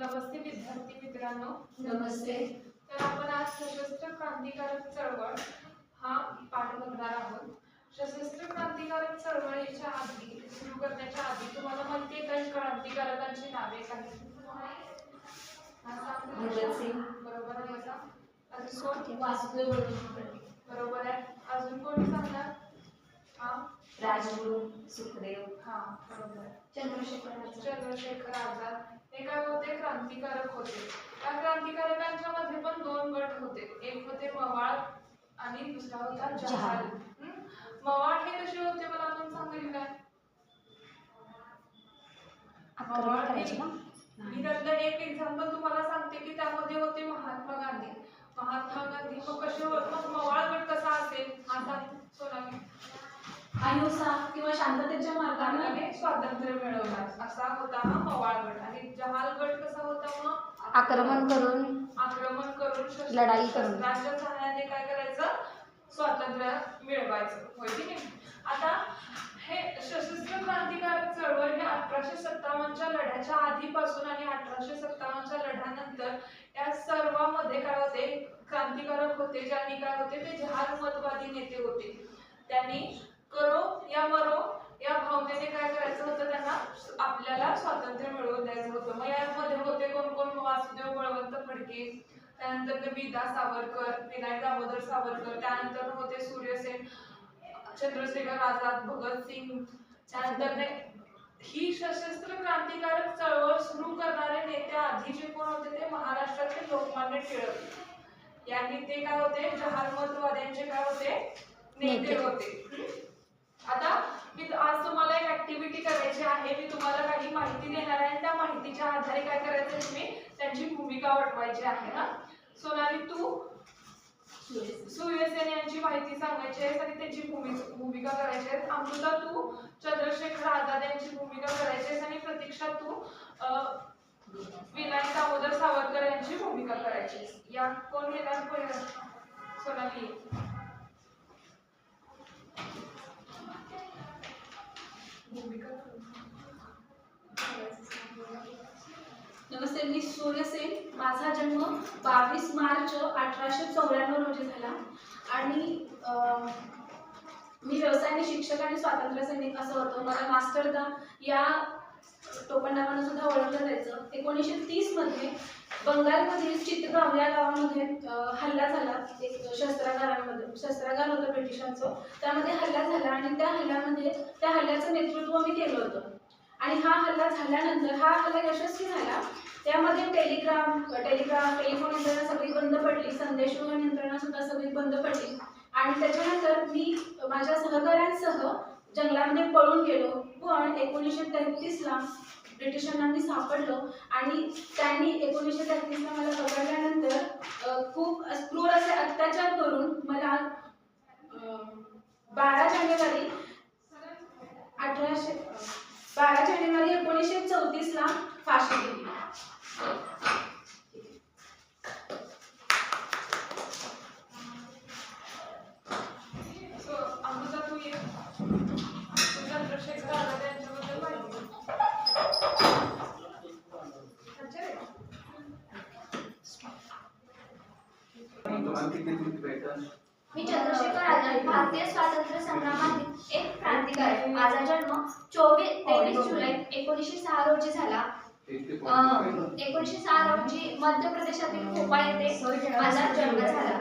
नमस्ते विद्यार्थी मित्रांनो. नमस्ते. तर आपण आज सशस्त्र क्रांतिकारक चळवळ हा पाठ बघणार आहोत. सशस्त्र क्रांतिकारक चळवळीच्या आधी सुरू करण्याच्या आधी तुम्हाला माहिती आहे काही क्रांतिकारकांची नावे काही सांग. बरोबर आहे का? अजून कोण? वासुदेव बरोबर आहे. अजून कोणी सांगणार हा? राजगुरू सुखदेव. हा बरोबर. चंद्रशेखर. चंद्रशेखर आझाद. हे काय होते? क्रांतिकारक होते. त्या क्रांतिकारकांच्या मध्ये पण दोन गट होते. एक होते मवाळ आणि दुसरा होता जहाल. हं? मवाळ हे कसे होते मला आपण सांगेल काय? करायचे ना मी त्यातलं एक एक्झाम्पल तुम्हाला सांगते की त्यामध्ये होते महात्मा गांधी. महात्मा गांधी मग कसे होत? मग मवाळ गट कसा असेल? आता सोनाली. अहिंसा किंवा शांततेच्या मार्गाने स्वातंत्र्य मिळवणार. असा होता हा मवाळ गट. आणि जहाल गट कसा होता मग? आक्रमण करून आक्रमण करून लढाई करून. शस्त्रांच्या सहाय्याने काय करायचं? स्वातंत्र्य मिळवायचं. होय की नाही? आता हे सशस्त्र क्रांतिकारक चळवळ हे अठराशे सत्तावन्नच्या लढ्याच्या आधीपासून आणि अठराशे सत्तावन्नच्या लढ्यानंतर या सर्वांमध्ये काय होते? क्रांतिकारक होते ज्यांनी काय होते? ते जहालमतवादी नेते होते. त्यांनी करो या मरो या भावनेने काय करायचं होतं त्यांना? आपल्याला स्वातंत्र्य मिळवून द्यायचं होतं. मग यामध्ये होते कोण कोण? वासुदेव बळवंत फडके त्यानंतर विदा सावरकर विनायक दामोदर सावरकर त्यानंतर होते सूर्यसेन चंद्रशेखर आझाद भगतसिंग त्यानंतर ही सशस्त्र क्रांतिकारक चळवळ सुरू करणारे नेते आधीचे कोण होते ते महाराष्ट्राचे लोकमान्य टिळक. यांनी ते काय होते? जहालमतवाद्यांचे काय होते? नेते. होते आता मी आज तुम्हाला एक ऍक्टिव्हिटी करायची आहे मी तुम्हाला काही माहिती देणार आहे आणि त्यांच्या आधारे काय करायचं तुम्ही? त्यांची भूमिका वटवायची आहे ना? सोनाली तू? सूर्यसेन यांची माहिती सांगायची आहे आणि त्यांची भूमिका करायची आहे. अमृता तू? चंद्रशेखर आझाद यांची भूमिका करायची आहे. आणि प्रतीक्षा तू? अं, विनायक दामोदर सावरकर यांची भूमिका करायची आहे. या कोण घेणार? कोण घेणार? सोनाली. नमस्ते मी सूर्यसेन माझा जन्म बावीस मार्च अठराशे चौऱ्याण्णव रोजी झाला. आणि मी व्यवसायाने शिक्षक आणि स्वातंत्र्य सैनिक असं होतं. मला मास्टरदा या टोपणनावानं सुद्धा ओळखलं जायचं. एकोणीसशे तीसमध्ये बंगालमधील चित्रगाव या गावामध्ये हल्ला झाला. एक शस्त्रागारांमध्ये. शस्त्रागार होतं ब्रिटिशांचं. त्यामध्ये हल्ला झाला आणि त्या हल्ल्यामध्ये त्या हल्ल्याचं नेतृत्व मी केलं होतं. आणि हा हल्ला झाल्यानंतर हा हल्ला यशस्वी झाला. त्यामध्ये टेलिग्राम टेलिग्राम टेलिफोन यंत्रणा सगळी बंद पडली. संदेशवहन यंत्रणा सुद्धा सगळी बंद पडली. आणि त्याच्यानंतर मी माझ्या सहकाऱ्यांसह जंगलामध्ये पळून गेलो. पण एकोणीसशे तेहतीसला ब्रिटिशांना मी सापडलो. आणि त्यांनी एकोणीसशे तेहतीसला मला पकडल्यानंतर खूप क्रूर असे अत्याचार करून मला बारा जानेवारी अठराशे बारा जानेवारी एकोणीसशे चौतीस ला फाशी दिली Thank you. मी चंद्रशेखर आझाद भारतीय स्वातंत्र्य संग्रामातील एक क्रांतिकारक माझा जन्म चोवीस तेवीस जुलै एकोणीसशे सहा रोजी झाला. एकोणीसशे सहा रोजी मध्य प्रदेशातील भोपाळ येथे माझा जन्म झाला.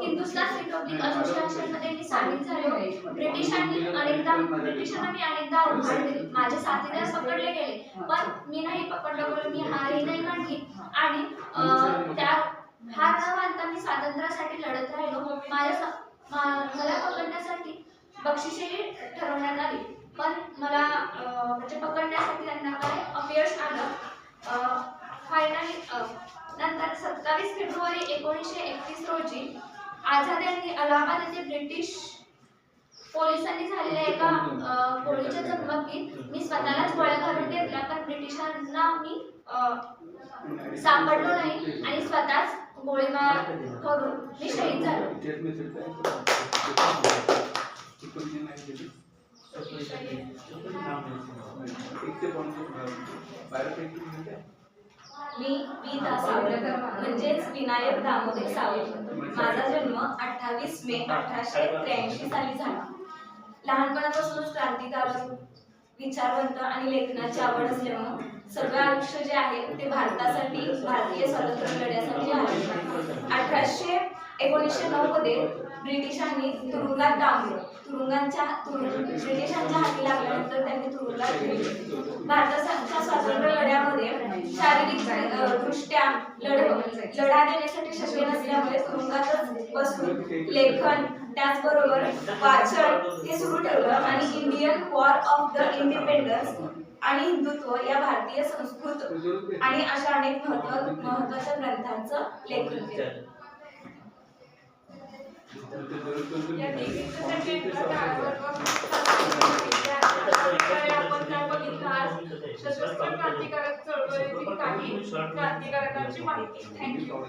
हिंदुस्थान रिपब्लिक असोसिएशनमध्ये मी सामील झालो. ब्रिटिशांनी अनेकदा ब्रिटिशांना मी अनेकदा आव्हान दिले. माझे साथीदार पकडले गेले. पण मी नाही पकडलं मी हारही नाही मानली. आणि त्या हार न मानता मी स्वातंत्र्यासाठी लढत राहिलो. माझ्या मला पकडण्यासाठी बक्षिसही ठरवण्यात आली. पण मला म्हणजे पकडण्यासाठी त्यांना काय अपयश आलं. फायनली नंतर सत्तावीस फेब्रुवारी एकोणीसशे एकतीस रोजी आझाद यांनी अलाहाबाद येथे ब्रिटिश पोलिसांनी झालेल्या एका गोळीच्या चकमकीत मी स्वतःलाच गोळ्या घालून घेतल्या पण ब्रिटिशांना मी सापडलो नाही आणि स्वतःच गोळीबार करून मी शहीद झालो. मी विदा सावंत म्हणजेच विनायक दामोदर सावंत माझा जन्म अठ्ठावीस मे अठराशे त्र्याऐंशी साली झाला. लहानपणापासूनच क्रांतिकारक विचारवंत आणि लेखनाची आवड असल्यामुळं सगळं आयुष्य जे आहे ते भारतासाठी भारतीय स्वातंत्र्य लढ्यासाठी आहे. अठराशे एकोणीसशे नऊ मध्ये ब्रिटिशांनी तुरुंगात डांबलं. तुरुंगांच्या ब्रिटिशांच्या हाती लागल्यानंतर त्यांनी तुरुंगात भारताच्या स्वातंत्र्य लढ्यामध्ये शारीरिक दृष्ट्या लढ लढा देण्यासाठी शक्य नसल्यामुळे तुरुंगातच बसून लेखन त्याचबरोबर वाचन हे सुरू ठेवलं आणि Indian war of the independence आणि हिंदुत्व या भारतीय संस्कृत आणि अशा अनेक महत्त्व महत्त्वाच्या ग्रंथांचं लेखन केलं. सशस्त्र क्रांतिकारक चळवळीतील काही क्रांतिकारकांची माहिती. थँक्यू